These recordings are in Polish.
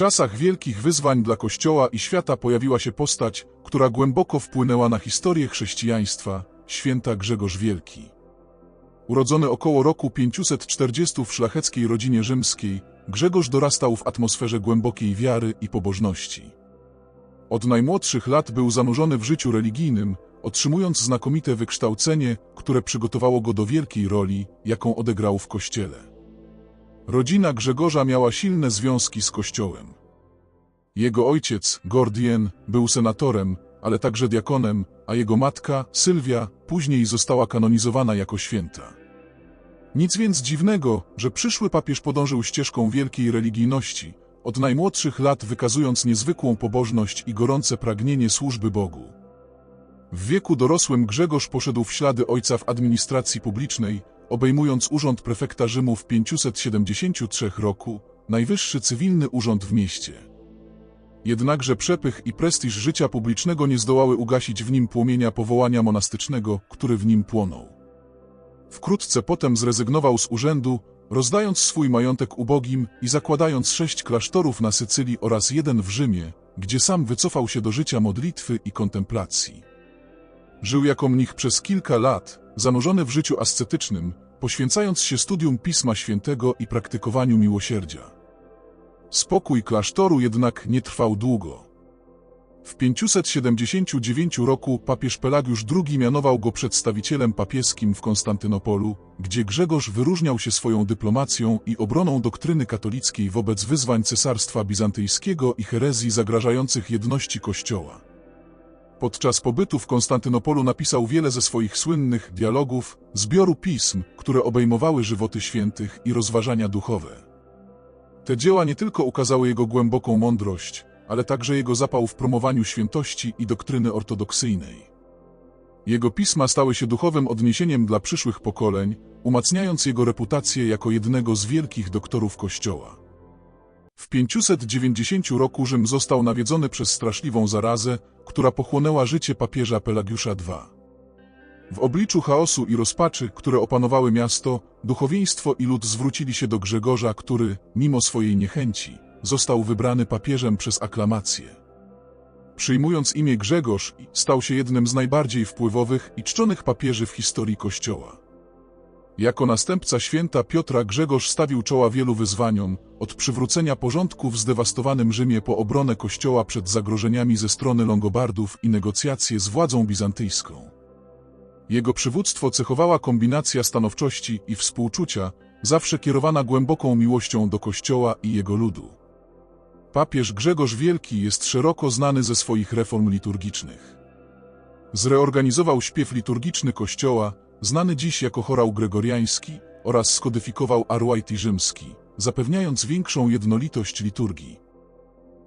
czasach wielkich wyzwań dla Kościoła i świata pojawiła się postać, która głęboko wpłynęła na historię chrześcijaństwa, święta Grzegorz Wielki. Urodzony około roku 540 w szlacheckiej rodzinie rzymskiej, Grzegorz dorastał w atmosferze głębokiej wiary i pobożności. Od najmłodszych lat był zanurzony w życiu religijnym, otrzymując znakomite wykształcenie, które przygotowało go do wielkiej roli, jaką odegrał w Kościele. Rodzina Grzegorza miała silne związki z Kościołem. Jego ojciec, Gordien, był senatorem, ale także diakonem, a jego matka, Sylwia, później została kanonizowana jako święta. Nic więc dziwnego, że przyszły papież podążył ścieżką wielkiej religijności, od najmłodszych lat wykazując niezwykłą pobożność i gorące pragnienie służby Bogu. W wieku dorosłym Grzegorz poszedł w ślady ojca w administracji publicznej, obejmując urząd prefekta Rzymu w 573 roku, najwyższy cywilny urząd w mieście. Jednakże przepych i prestiż życia publicznego nie zdołały ugasić w nim płomienia powołania monastycznego, który w nim płonął. Wkrótce potem zrezygnował z urzędu, rozdając swój majątek ubogim i zakładając sześć klasztorów na Sycylii oraz jeden w Rzymie, gdzie sam wycofał się do życia modlitwy i kontemplacji. Żył jako mnich przez kilka lat, zanurzony w życiu ascetycznym, poświęcając się studium Pisma Świętego i praktykowaniu miłosierdzia. Spokój klasztoru jednak nie trwał długo. W 579 roku papież Pelagiusz II mianował go przedstawicielem papieskim w Konstantynopolu, gdzie Grzegorz wyróżniał się swoją dyplomacją i obroną doktryny katolickiej wobec wyzwań cesarstwa bizantyjskiego i herezji zagrażających jedności Kościoła. Podczas pobytu w Konstantynopolu napisał wiele ze swoich słynnych dialogów, zbioru pism, które obejmowały żywoty świętych i rozważania duchowe. Te dzieła nie tylko ukazały jego głęboką mądrość, ale także jego zapał w promowaniu świętości i doktryny ortodoksyjnej. Jego pisma stały się duchowym odniesieniem dla przyszłych pokoleń, umacniając jego reputację jako jednego z wielkich doktorów Kościoła. W 590 roku Rzym został nawiedzony przez straszliwą zarazę, która pochłonęła życie papieża Pelagiusza II. W obliczu chaosu i rozpaczy, które opanowały miasto, duchowieństwo i lud zwrócili się do Grzegorza, który, mimo swojej niechęci, został wybrany papieżem przez aklamację. Przyjmując imię Grzegorz, stał się jednym z najbardziej wpływowych i czczonych papieży w historii Kościoła. Jako następca święta Piotra Grzegorz stawił czoła wielu wyzwaniom, od przywrócenia porządku w zdewastowanym Rzymie po obronę Kościoła przed zagrożeniami ze strony Longobardów i negocjacje z władzą bizantyjską. Jego przywództwo cechowała kombinacja stanowczości i współczucia, zawsze kierowana głęboką miłością do Kościoła i jego ludu. Papież Grzegorz Wielki jest szeroko znany ze swoich reform liturgicznych. Zreorganizował śpiew liturgiczny Kościoła, znany dziś jako chorał gregoriański, oraz skodyfikował Arwaiti rzymski, zapewniając większą jednolitość liturgii.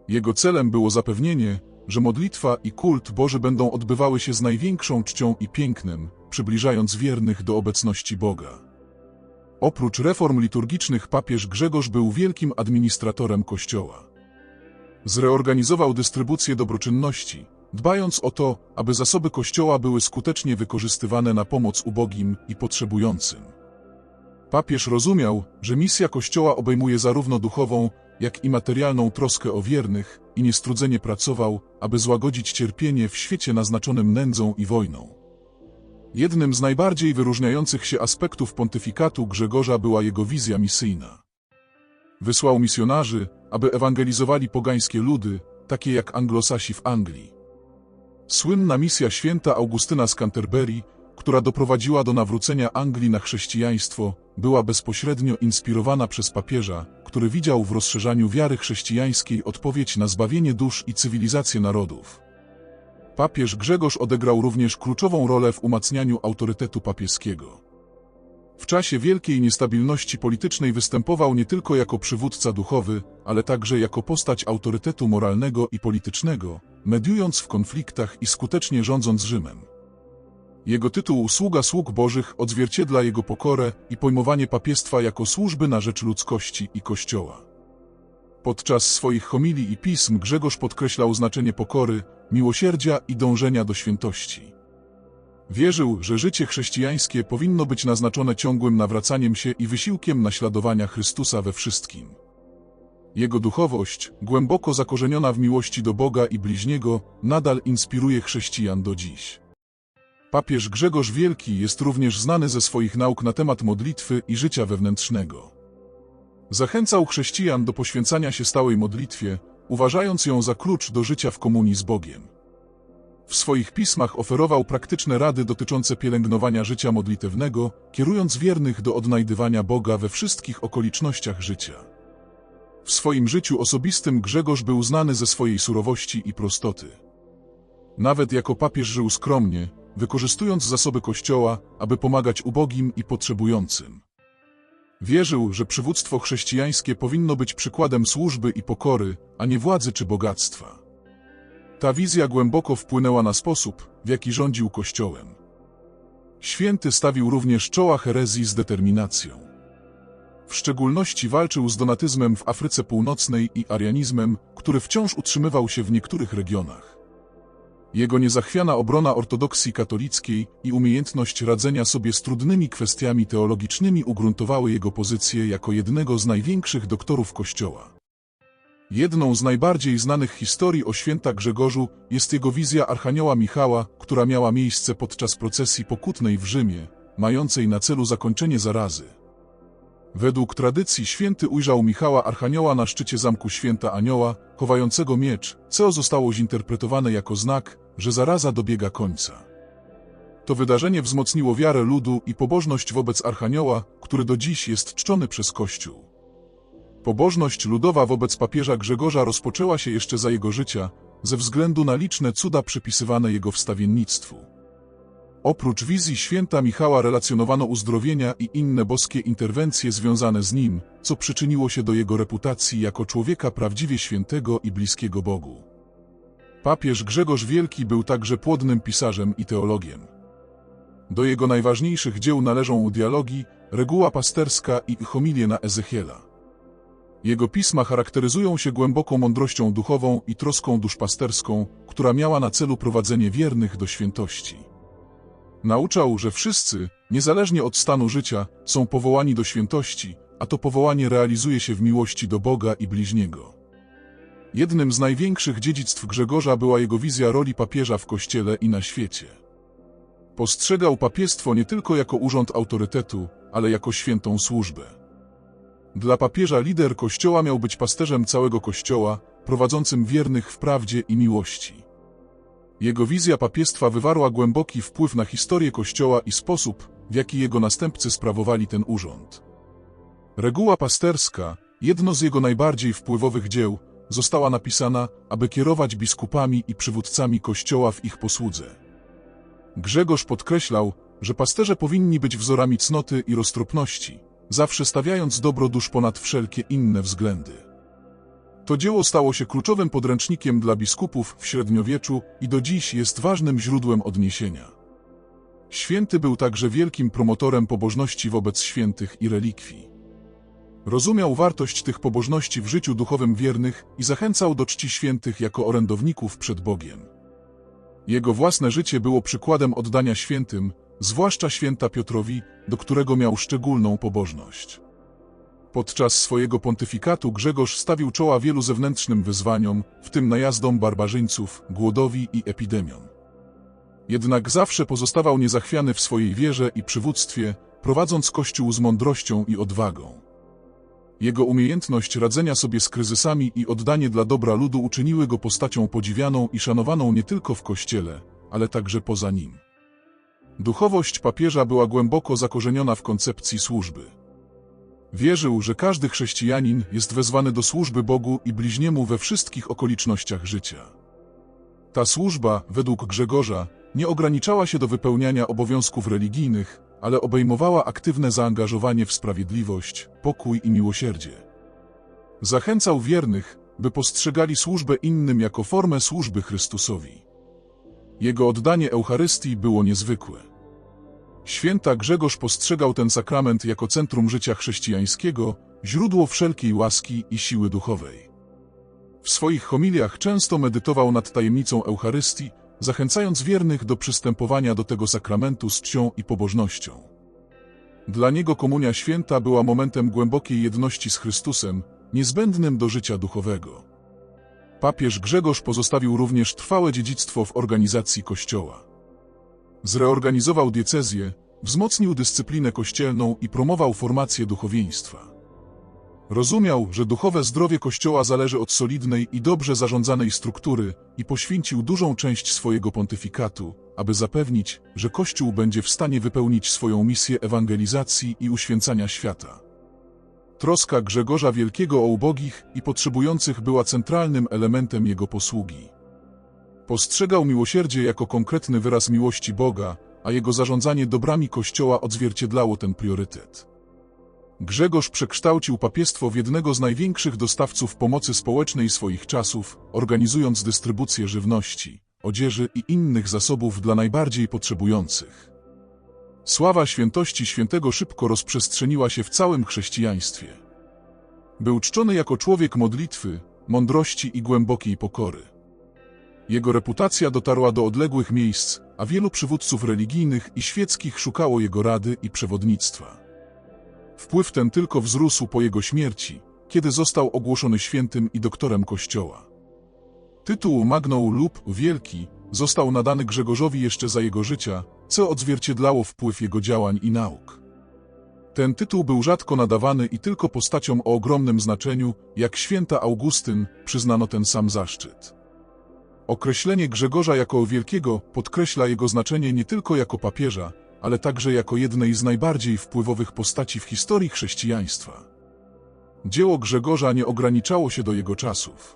Jego celem było zapewnienie, że modlitwa i kult Boży będą odbywały się z największą czcią i pięknem, przybliżając wiernych do obecności Boga. Oprócz reform liturgicznych papież Grzegorz był wielkim administratorem Kościoła. Zreorganizował dystrybucję dobroczynności, dbając o to, aby zasoby Kościoła były skutecznie wykorzystywane na pomoc ubogim i potrzebującym. Papież rozumiał, że misja Kościoła obejmuje zarówno duchową, jak i materialną troskę o wiernych i niestrudzenie pracował, aby złagodzić cierpienie w świecie naznaczonym nędzą i wojną. Jednym z najbardziej wyróżniających się aspektów pontyfikatu Grzegorza była jego wizja misyjna. Wysłał misjonarzy, aby ewangelizowali pogańskie ludy, takie jak anglosasi w Anglii. Słynna misja święta Augustyna z Canterbury, która doprowadziła do nawrócenia Anglii na chrześcijaństwo, była bezpośrednio inspirowana przez papieża, który widział w rozszerzaniu wiary chrześcijańskiej odpowiedź na zbawienie dusz i cywilizację narodów. Papież Grzegorz odegrał również kluczową rolę w umacnianiu autorytetu papieskiego. W czasie wielkiej niestabilności politycznej występował nie tylko jako przywódca duchowy, ale także jako postać autorytetu moralnego i politycznego, mediując w konfliktach i skutecznie rządząc Rzymem. Jego tytuł Sługa Sług Bożych odzwierciedla jego pokorę i pojmowanie papiestwa jako służby na rzecz ludzkości i Kościoła. Podczas swoich homilii i pism Grzegorz podkreślał znaczenie pokory, miłosierdzia i dążenia do świętości. Wierzył, że życie chrześcijańskie powinno być naznaczone ciągłym nawracaniem się i wysiłkiem naśladowania Chrystusa we wszystkim. Jego duchowość, głęboko zakorzeniona w miłości do Boga i bliźniego, nadal inspiruje chrześcijan do dziś. Papież Grzegorz Wielki jest również znany ze swoich nauk na temat modlitwy i życia wewnętrznego. Zachęcał chrześcijan do poświęcania się stałej modlitwie, uważając ją za klucz do życia w komunii z Bogiem. W swoich pismach oferował praktyczne rady dotyczące pielęgnowania życia modlitewnego, kierując wiernych do odnajdywania Boga we wszystkich okolicznościach życia. W swoim życiu osobistym Grzegorz był znany ze swojej surowości i prostoty. Nawet jako papież żył skromnie, wykorzystując zasoby Kościoła, aby pomagać ubogim i potrzebującym. Wierzył, że przywództwo chrześcijańskie powinno być przykładem służby i pokory, a nie władzy czy bogactwa. Ta wizja głęboko wpłynęła na sposób, w jaki rządził Kościołem. Święty stawił również czoła herezji z determinacją. W szczególności walczył z donatyzmem w Afryce Północnej i arianizmem, który wciąż utrzymywał się w niektórych regionach. Jego niezachwiana obrona ortodoksji katolickiej i umiejętność radzenia sobie z trudnymi kwestiami teologicznymi ugruntowały jego pozycję jako jednego z największych doktorów Kościoła. Jedną z najbardziej znanych historii o święta Grzegorzu jest jego wizja Archanioła Michała, która miała miejsce podczas procesji pokutnej w Rzymie, mającej na celu zakończenie zarazy. Według tradycji święty ujrzał Michała Archanioła na szczycie zamku Święta Anioła, chowającego miecz, co zostało zinterpretowane jako znak, że zaraza dobiega końca. To wydarzenie wzmocniło wiarę ludu i pobożność wobec Archanioła, który do dziś jest czczony przez Kościół. Pobożność ludowa wobec papieża Grzegorza rozpoczęła się jeszcze za jego życia, ze względu na liczne cuda przypisywane jego wstawiennictwu. Oprócz wizji święta Michała relacjonowano uzdrowienia i inne boskie interwencje związane z nim, co przyczyniło się do jego reputacji jako człowieka prawdziwie świętego i bliskiego Bogu. Papież Grzegorz Wielki był także płodnym pisarzem i teologiem. Do jego najważniejszych dzieł należą dialogi, reguła pasterska i homilie na Ezechiela. Jego pisma charakteryzują się głęboką mądrością duchową i troską duszpasterską, która miała na celu prowadzenie wiernych do świętości. Nauczał, że wszyscy, niezależnie od stanu życia, są powołani do świętości, a to powołanie realizuje się w miłości do Boga i bliźniego. Jednym z największych dziedzictw Grzegorza była jego wizja roli papieża w Kościele i na świecie. Postrzegał papiestwo nie tylko jako urząd autorytetu, ale jako świętą służbę. Dla papieża lider Kościoła miał być pasterzem całego Kościoła, prowadzącym wiernych w prawdzie i miłości. Jego wizja papiestwa wywarła głęboki wpływ na historię Kościoła i sposób, w jaki jego następcy sprawowali ten urząd. Reguła pasterska, jedno z jego najbardziej wpływowych dzieł, została napisana, aby kierować biskupami i przywódcami Kościoła w ich posłudze. Grzegorz podkreślał, że pasterze powinni być wzorami cnoty i roztropności, zawsze stawiając dobro dusz ponad wszelkie inne względy. To dzieło stało się kluczowym podręcznikiem dla biskupów w średniowieczu i do dziś jest ważnym źródłem odniesienia. Święty był także wielkim promotorem pobożności wobec świętych i relikwii. Rozumiał wartość tych pobożności w życiu duchowym wiernych i zachęcał do czci świętych jako orędowników przed Bogiem. Jego własne życie było przykładem oddania świętym, zwłaszcza święta Piotrowi, do którego miał szczególną pobożność. Podczas swojego pontyfikatu Grzegorz stawił czoła wielu zewnętrznym wyzwaniom, w tym najazdom barbarzyńców, głodowi i epidemiom. Jednak zawsze pozostawał niezachwiany w swojej wierze i przywództwie, prowadząc Kościół z mądrością i odwagą. Jego umiejętność radzenia sobie z kryzysami i oddanie dla dobra ludu uczyniły go postacią podziwianą i szanowaną nie tylko w Kościele, ale także poza nim. Duchowość papieża była głęboko zakorzeniona w koncepcji służby. Wierzył, że każdy chrześcijanin jest wezwany do służby Bogu i bliźniemu we wszystkich okolicznościach życia. Ta służba, według Grzegorza, nie ograniczała się do wypełniania obowiązków religijnych, ale obejmowała aktywne zaangażowanie w sprawiedliwość, pokój i miłosierdzie. Zachęcał wiernych, by postrzegali służbę innym jako formę służby Chrystusowi. Jego oddanie Eucharystii było niezwykłe. Święta Grzegorz postrzegał ten sakrament jako centrum życia chrześcijańskiego, źródło wszelkiej łaski i siły duchowej. W swoich homiliach często medytował nad tajemnicą Eucharystii, zachęcając wiernych do przystępowania do tego sakramentu z czcią i pobożnością. Dla niego komunia święta była momentem głębokiej jedności z Chrystusem, niezbędnym do życia duchowego. Papież Grzegorz pozostawił również trwałe dziedzictwo w organizacji Kościoła. Zreorganizował diecezję, wzmocnił dyscyplinę kościelną i promował formację duchowieństwa. Rozumiał, że duchowe zdrowie Kościoła zależy od solidnej i dobrze zarządzanej struktury i poświęcił dużą część swojego pontyfikatu, aby zapewnić, że Kościół będzie w stanie wypełnić swoją misję ewangelizacji i uświęcania świata. Troska Grzegorza Wielkiego o ubogich i potrzebujących była centralnym elementem jego posługi. Postrzegał miłosierdzie jako konkretny wyraz miłości Boga, a jego zarządzanie dobrami Kościoła odzwierciedlało ten priorytet. Grzegorz przekształcił papiestwo w jednego z największych dostawców pomocy społecznej swoich czasów, organizując dystrybucję żywności, odzieży i innych zasobów dla najbardziej potrzebujących. Sława świętości świętego szybko rozprzestrzeniła się w całym chrześcijaństwie. Był czczony jako człowiek modlitwy, mądrości i głębokiej pokory. Jego reputacja dotarła do odległych miejsc, a wielu przywódców religijnych i świeckich szukało jego rady i przewodnictwa. Wpływ ten tylko wzrósł po jego śmierci, kiedy został ogłoszony świętym i doktorem Kościoła. Tytuł Magnał lub Wielki został nadany Grzegorzowi jeszcze za jego życia, co odzwierciedlało wpływ jego działań i nauk. Ten tytuł był rzadko nadawany i tylko postaciom o ogromnym znaczeniu, jak święta Augustyn, przyznano ten sam zaszczyt. Określenie Grzegorza jako wielkiego podkreśla jego znaczenie nie tylko jako papieża, ale także jako jednej z najbardziej wpływowych postaci w historii chrześcijaństwa. Dzieło Grzegorza nie ograniczało się do jego czasów.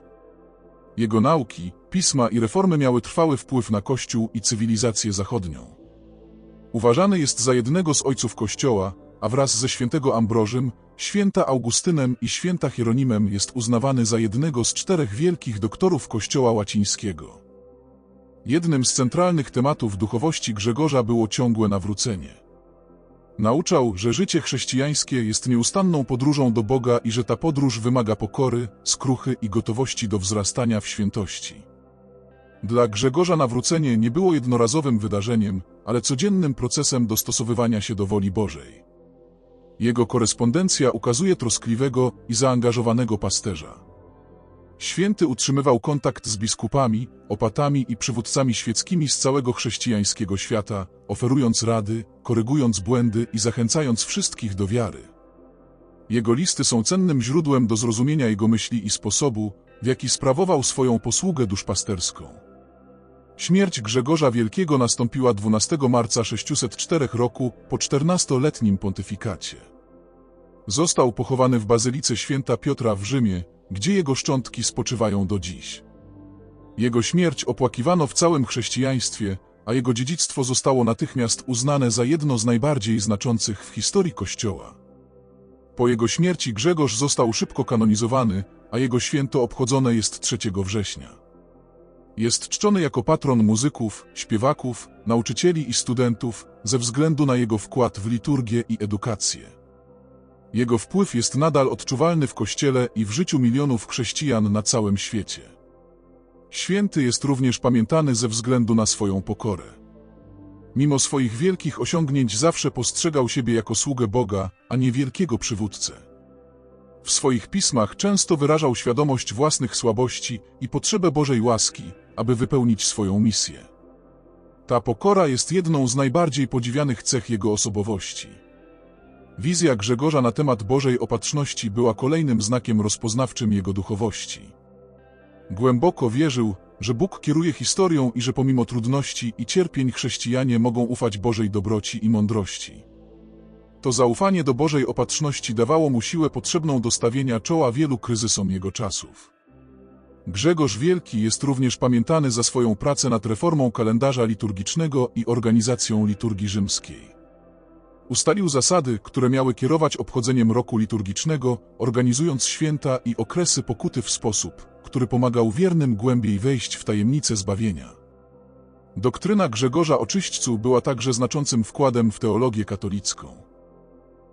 Jego nauki, pisma i reformy miały trwały wpływ na Kościół i cywilizację zachodnią. Uważany jest za jednego z ojców Kościoła, a wraz ze świętego Ambrożym, święta Augustynem i święta Hieronimem jest uznawany za jednego z czterech wielkich doktorów Kościoła łacińskiego. Jednym z centralnych tematów duchowości Grzegorza było ciągłe nawrócenie. Nauczał, że życie chrześcijańskie jest nieustanną podróżą do Boga i że ta podróż wymaga pokory, skruchy i gotowości do wzrastania w świętości. Dla Grzegorza nawrócenie nie było jednorazowym wydarzeniem, ale codziennym procesem dostosowywania się do woli Bożej. Jego korespondencja ukazuje troskliwego i zaangażowanego pasterza. Święty utrzymywał kontakt z biskupami, opatami i przywódcami świeckimi z całego chrześcijańskiego świata, oferując rady, korygując błędy i zachęcając wszystkich do wiary. Jego listy są cennym źródłem do zrozumienia jego myśli i sposobu, w jaki sprawował swoją posługę duszpasterską. Śmierć Grzegorza Wielkiego nastąpiła 12 marca 604 roku po 14-letnim pontyfikacie. Został pochowany w Bazylice Święta Piotra w Rzymie, gdzie jego szczątki spoczywają do dziś. Jego śmierć opłakiwano w całym chrześcijaństwie, a jego dziedzictwo zostało natychmiast uznane za jedno z najbardziej znaczących w historii Kościoła. Po jego śmierci Grzegorz został szybko kanonizowany, a jego święto obchodzone jest 3 września. Jest czczony jako patron muzyków, śpiewaków, nauczycieli i studentów ze względu na jego wkład w liturgię i edukację. Jego wpływ jest nadal odczuwalny w Kościele i w życiu milionów chrześcijan na całym świecie. Święty jest również pamiętany ze względu na swoją pokorę. Mimo swoich wielkich osiągnięć zawsze postrzegał siebie jako sługę Boga, a nie wielkiego przywódcę. W swoich pismach często wyrażał świadomość własnych słabości i potrzebę Bożej łaski, aby wypełnić swoją misję. Ta pokora jest jedną z najbardziej podziwianych cech jego osobowości. Wizja Grzegorza na temat Bożej Opatrzności była kolejnym znakiem rozpoznawczym jego duchowości. Głęboko wierzył, że Bóg kieruje historią i że pomimo trudności i cierpień chrześcijanie mogą ufać Bożej dobroci i mądrości. To zaufanie do Bożej Opatrzności dawało mu siłę potrzebną do stawienia czoła wielu kryzysom jego czasów. Grzegorz Wielki jest również pamiętany za swoją pracę nad reformą kalendarza liturgicznego i organizacją liturgii rzymskiej. Ustalił zasady, które miały kierować obchodzeniem roku liturgicznego, organizując święta i okresy pokuty w sposób, który pomagał wiernym głębiej wejść w tajemnicę zbawienia. Doktryna Grzegorza Oczyśćcu była także znaczącym wkładem w teologię katolicką.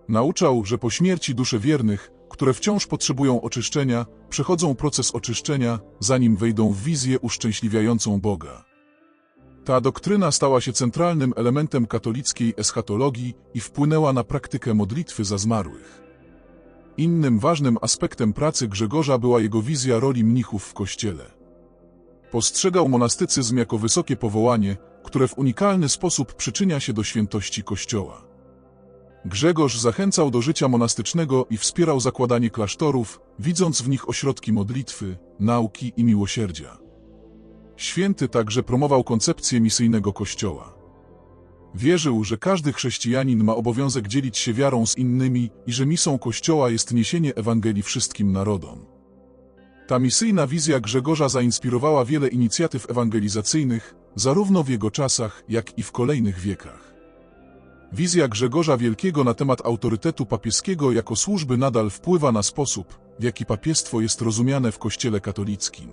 Nauczał, że po śmierci dusze wiernych, które wciąż potrzebują oczyszczenia, przechodzą proces oczyszczenia, zanim wejdą w wizję uszczęśliwiającą Boga. Ta doktryna stała się centralnym elementem katolickiej eschatologii i wpłynęła na praktykę modlitwy za zmarłych. Innym ważnym aspektem pracy Grzegorza była jego wizja roli mnichów w kościele. Postrzegał monastycyzm jako wysokie powołanie, które w unikalny sposób przyczynia się do świętości Kościoła. Grzegorz zachęcał do życia monastycznego i wspierał zakładanie klasztorów, widząc w nich ośrodki modlitwy, nauki i miłosierdzia. Święty także promował koncepcję misyjnego Kościoła. Wierzył, że każdy chrześcijanin ma obowiązek dzielić się wiarą z innymi i że misją Kościoła jest niesienie Ewangelii wszystkim narodom. Ta misyjna wizja Grzegorza zainspirowała wiele inicjatyw ewangelizacyjnych, zarówno w jego czasach, jak i w kolejnych wiekach. Wizja Grzegorza Wielkiego na temat autorytetu papieskiego jako służby nadal wpływa na sposób, w jaki papiestwo jest rozumiane w Kościele katolickim.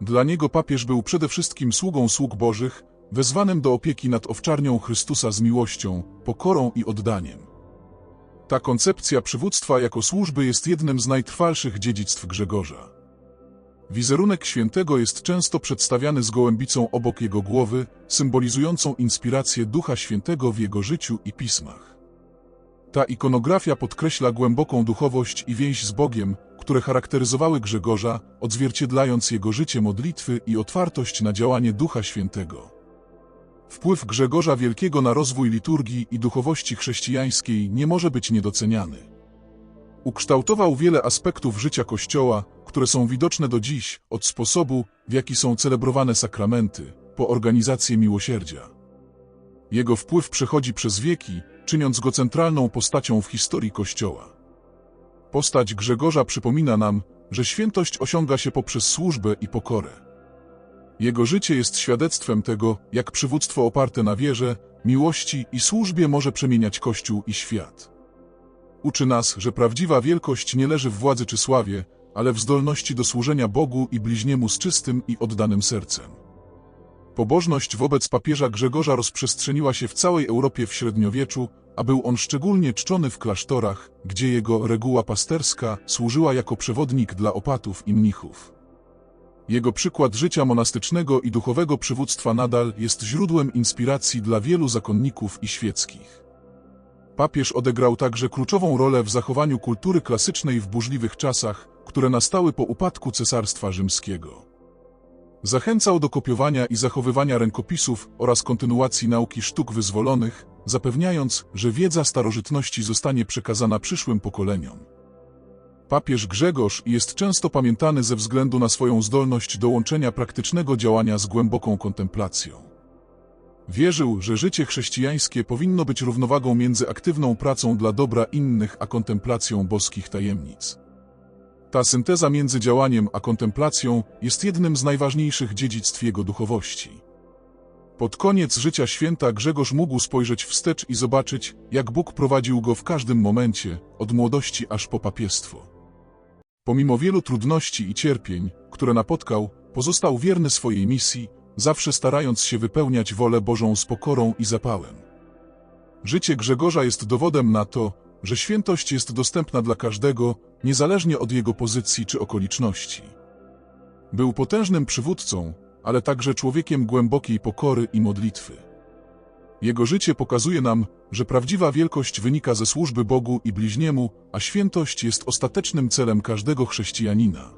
Dla niego papież był przede wszystkim sługą sług bożych, wezwanym do opieki nad owczarnią Chrystusa z miłością, pokorą i oddaniem. Ta koncepcja przywództwa jako służby jest jednym z najtrwalszych dziedzictw Grzegorza. Wizerunek świętego jest często przedstawiany z gołębicą obok jego głowy, symbolizującą inspirację Ducha Świętego w jego życiu i pismach. Ta ikonografia podkreśla głęboką duchowość i więź z Bogiem, które charakteryzowały Grzegorza, odzwierciedlając jego życie modlitwy i otwartość na działanie Ducha Świętego. Wpływ Grzegorza Wielkiego na rozwój liturgii i duchowości chrześcijańskiej nie może być niedoceniany. Ukształtował wiele aspektów życia Kościoła, które są widoczne do dziś, od sposobu, w jaki są celebrowane sakramenty, po organizację miłosierdzia. Jego wpływ przechodzi przez wieki, czyniąc go centralną postacią w historii Kościoła. Postać Grzegorza przypomina nam, że świętość osiąga się poprzez służbę i pokorę. Jego życie jest świadectwem tego, jak przywództwo oparte na wierze, miłości i służbie może przemieniać Kościół i świat. Uczy nas, że prawdziwa wielkość nie leży w władzy czy sławie, ale w zdolności do służenia Bogu i bliźniemu z czystym i oddanym sercem. Pobożność wobec papieża Grzegorza rozprzestrzeniła się w całej Europie w średniowieczu, a był on szczególnie czczony w klasztorach, gdzie jego reguła pasterska służyła jako przewodnik dla opatów i mnichów. Jego przykład życia monastycznego i duchowego przywództwa nadal jest źródłem inspiracji dla wielu zakonników i świeckich. Papież odegrał także kluczową rolę w zachowaniu kultury klasycznej w burzliwych czasach, które nastały po upadku Cesarstwa Rzymskiego. Zachęcał do kopiowania i zachowywania rękopisów oraz kontynuacji nauki sztuk wyzwolonych, zapewniając, że wiedza starożytności zostanie przekazana przyszłym pokoleniom. Papież Grzegorz jest często pamiętany ze względu na swoją zdolność do łączenia praktycznego działania z głęboką kontemplacją. Wierzył, że życie chrześcijańskie powinno być równowagą między aktywną pracą dla dobra innych a kontemplacją boskich tajemnic. Ta synteza między działaniem a kontemplacją jest jednym z najważniejszych dziedzictw jego duchowości. Pod koniec życia święta Grzegorz mógł spojrzeć wstecz i zobaczyć, jak Bóg prowadził go w każdym momencie, od młodości aż po papiestwo. Pomimo wielu trudności i cierpień, które napotkał, pozostał wierny swojej misji, zawsze starając się wypełniać wolę Bożą z pokorą i zapałem. Życie Grzegorza jest dowodem na to, że świętość jest dostępna dla każdego, niezależnie od jego pozycji czy okoliczności. Był potężnym przywódcą, ale także człowiekiem głębokiej pokory i modlitwy. Jego życie pokazuje nam, że prawdziwa wielkość wynika ze służby Bogu i bliźniemu, a świętość jest ostatecznym celem każdego chrześcijanina.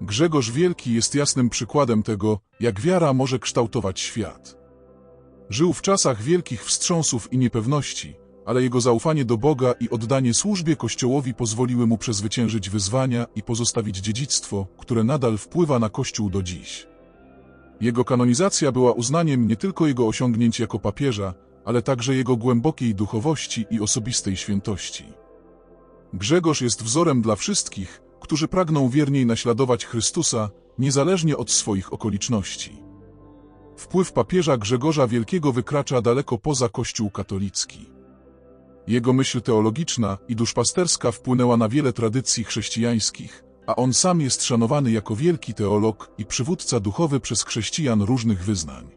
Grzegorz Wielki jest jasnym przykładem tego, jak wiara może kształtować świat. Żył w czasach wielkich wstrząsów i niepewności, ale jego zaufanie do Boga i oddanie służbie Kościołowi pozwoliły mu przezwyciężyć wyzwania i pozostawić dziedzictwo, które nadal wpływa na Kościół do dziś. Jego kanonizacja była uznaniem nie tylko jego osiągnięć jako papieża, ale także jego głębokiej duchowości i osobistej świętości. Grzegorz jest wzorem dla wszystkich, którzy pragną wierniej naśladować Chrystusa, niezależnie od swoich okoliczności. Wpływ papieża Grzegorza Wielkiego wykracza daleko poza Kościół katolicki. Jego myśl teologiczna i duszpasterska wpłynęła na wiele tradycji chrześcijańskich, a on sam jest szanowany jako wielki teolog i przywódca duchowy przez chrześcijan różnych wyznań.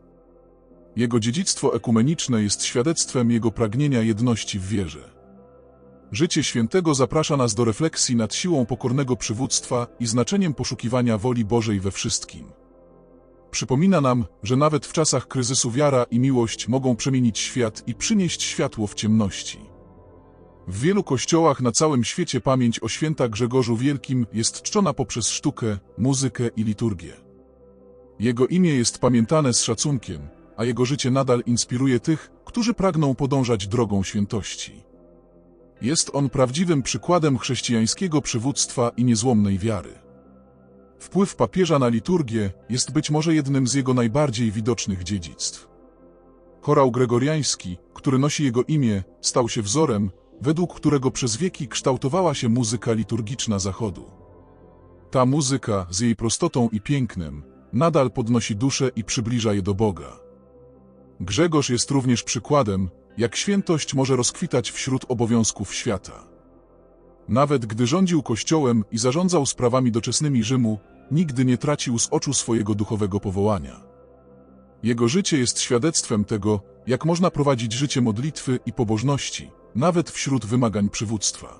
Jego dziedzictwo ekumeniczne jest świadectwem jego pragnienia jedności w wierze. Życie świętego zaprasza nas do refleksji nad siłą pokornego przywództwa i znaczeniem poszukiwania woli Bożej we wszystkim. Przypomina nam, że nawet w czasach kryzysu wiara i miłość mogą przemienić świat i przynieść światło w ciemności. W wielu kościołach na całym świecie pamięć o święta Grzegorzu Wielkim jest czczona poprzez sztukę, muzykę i liturgię. Jego imię jest pamiętane z szacunkiem, a jego życie nadal inspiruje tych, którzy pragną podążać drogą świętości. Jest on prawdziwym przykładem chrześcijańskiego przywództwa i niezłomnej wiary. Wpływ papieża na liturgię jest być może jednym z jego najbardziej widocznych dziedzictw. Chorał gregoriański, który nosi jego imię, stał się wzorem, według którego przez wieki kształtowała się muzyka liturgiczna Zachodu. Ta muzyka, z jej prostotą i pięknem, nadal podnosi duszę i przybliża je do Boga. Grzegorz jest również przykładem, jak świętość może rozkwitać wśród obowiązków świata. Nawet gdy rządził kościołem i zarządzał sprawami doczesnymi Rzymu, nigdy nie tracił z oczu swojego duchowego powołania. Jego życie jest świadectwem tego, jak można prowadzić życie modlitwy i pobożności, nawet wśród wymagań przywództwa.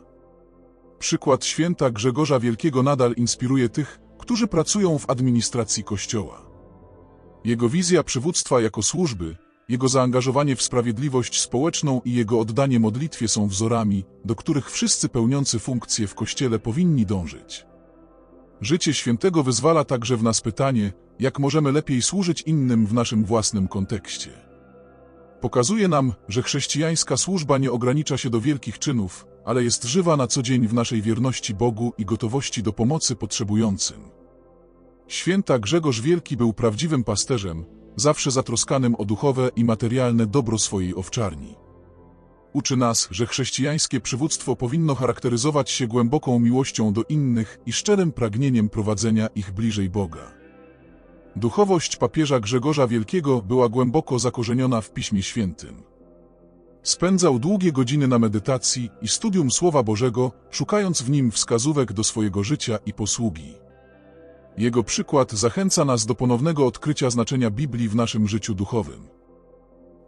Przykład święta Grzegorza Wielkiego nadal inspiruje tych, którzy pracują w administracji Kościoła. Jego wizja przywództwa jako służby, jego zaangażowanie w sprawiedliwość społeczną i jego oddanie modlitwie są wzorami, do których wszyscy pełniący funkcje w Kościele powinni dążyć. Życie świętego wyzwala także w nas pytanie, jak możemy lepiej służyć innym w naszym własnym kontekście. Pokazuje nam, że chrześcijańska służba nie ogranicza się do wielkich czynów, ale jest żywa na co dzień w naszej wierności Bogu i gotowości do pomocy potrzebującym. Święta Grzegorz Wielki był prawdziwym pasterzem, zawsze zatroskanym o duchowe i materialne dobro swojej owczarni. Uczy nas, że chrześcijańskie przywództwo powinno charakteryzować się głęboką miłością do innych i szczerym pragnieniem prowadzenia ich bliżej Boga. Duchowość papieża Grzegorza Wielkiego była głęboko zakorzeniona w Piśmie Świętym. Spędzał długie godziny na medytacji i studium Słowa Bożego, szukając w nim wskazówek do swojego życia i posługi. Jego przykład zachęca nas do ponownego odkrycia znaczenia Biblii w naszym życiu duchowym.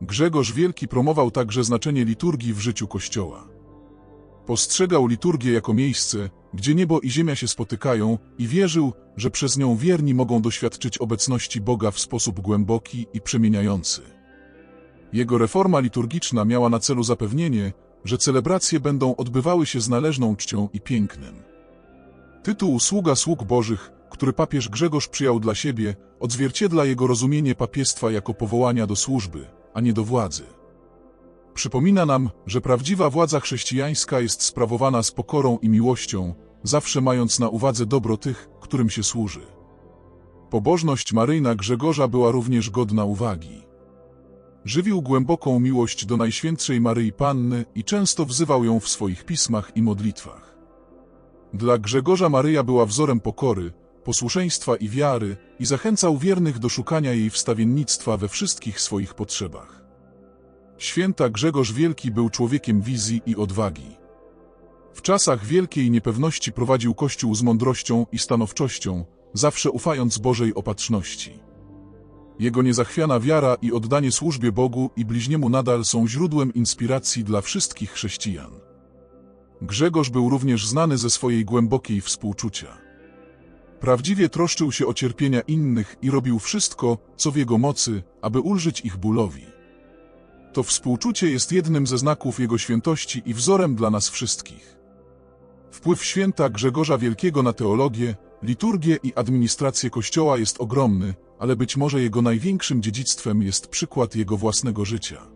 Grzegorz Wielki promował także znaczenie liturgii w życiu Kościoła. Postrzegał liturgię jako miejsce, gdzie niebo i ziemia się spotykają i wierzył, że przez nią wierni mogą doświadczyć obecności Boga w sposób głęboki i przemieniający. Jego reforma liturgiczna miała na celu zapewnienie, że celebracje będą odbywały się z należną czcią i pięknem. Tytuł Sługa Sług Bożych, który papież Grzegorz przyjął dla siebie, odzwierciedla jego rozumienie papiestwa jako powołania do służby, a nie do władzy. Przypomina nam, że prawdziwa władza chrześcijańska jest sprawowana z pokorą i miłością, zawsze mając na uwadze dobro tych, którym się służy. Pobożność Maryjna Grzegorza była również godna uwagi. Żywił głęboką miłość do Najświętszej Maryi Panny i często wzywał ją w swoich pismach i modlitwach. Dla Grzegorza Maryja była wzorem pokory, posłuszeństwa i wiary i zachęcał wiernych do szukania jej wstawiennictwa we wszystkich swoich potrzebach. Święta Grzegorz Wielki był człowiekiem wizji i odwagi. W czasach wielkiej niepewności prowadził Kościół z mądrością i stanowczością, zawsze ufając Bożej opatrzności. Jego niezachwiana wiara i oddanie służbie Bogu i bliźniemu nadal są źródłem inspiracji dla wszystkich chrześcijan. Grzegorz był również znany ze swojej głębokiej współczucia. Prawdziwie troszczył się o cierpienia innych i robił wszystko, co w jego mocy, aby ulżyć ich bólowi. To współczucie jest jednym ze znaków jego świętości i wzorem dla nas wszystkich. Wpływ święta Grzegorza Wielkiego na teologię, liturgię i administrację Kościoła jest ogromny, ale być może jego największym dziedzictwem jest przykład jego własnego życia.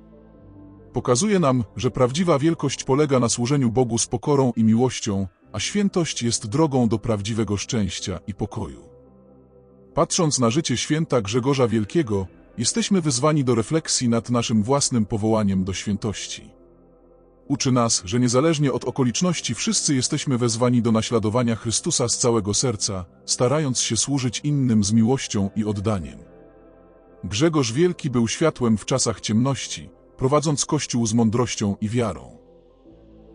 Pokazuje nam, że prawdziwa wielkość polega na służeniu Bogu z pokorą i miłością, a świętość jest drogą do prawdziwego szczęścia i pokoju. Patrząc na życie święta Grzegorza Wielkiego, jesteśmy wyzwani do refleksji nad naszym własnym powołaniem do świętości. Uczy nas, że niezależnie od okoliczności wszyscy jesteśmy wezwani do naśladowania Chrystusa z całego serca, starając się służyć innym z miłością i oddaniem. Grzegorz Wielki był światłem w czasach ciemności, prowadząc Kościół z mądrością i wiarą.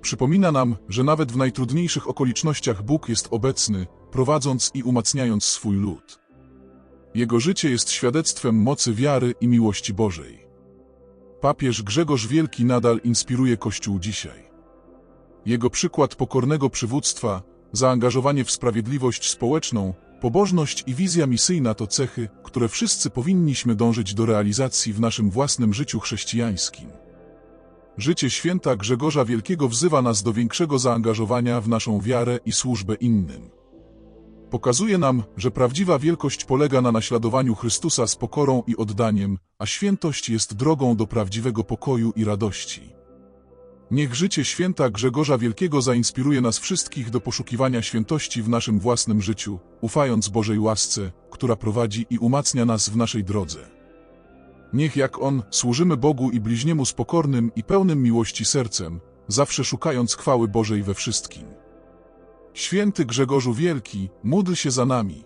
Przypomina nam, że nawet w najtrudniejszych okolicznościach Bóg jest obecny, prowadząc i umacniając swój lud. Jego życie jest świadectwem mocy wiary i miłości Bożej. Papież Grzegorz Wielki nadal inspiruje Kościół dzisiaj. Jego przykład pokornego przywództwa, zaangażowanie w sprawiedliwość społeczną, pobożność i wizja misyjna to cechy, które wszyscy powinniśmy dążyć do realizacji w naszym własnym życiu chrześcijańskim. Życie święta Grzegorza Wielkiego wzywa nas do większego zaangażowania w naszą wiarę i służbę innym. Pokazuje nam, że prawdziwa wielkość polega na naśladowaniu Chrystusa z pokorą i oddaniem, a świętość jest drogą do prawdziwego pokoju i radości. Niech życie święta Grzegorza Wielkiego zainspiruje nas wszystkich do poszukiwania świętości w naszym własnym życiu, ufając Bożej łasce, która prowadzi i umacnia nas w naszej drodze. Niech jak On służymy Bogu i bliźniemu z pokornym i pełnym miłości sercem, zawsze szukając chwały Bożej we wszystkim. Święty Grzegorzu Wielki, módl się za nami.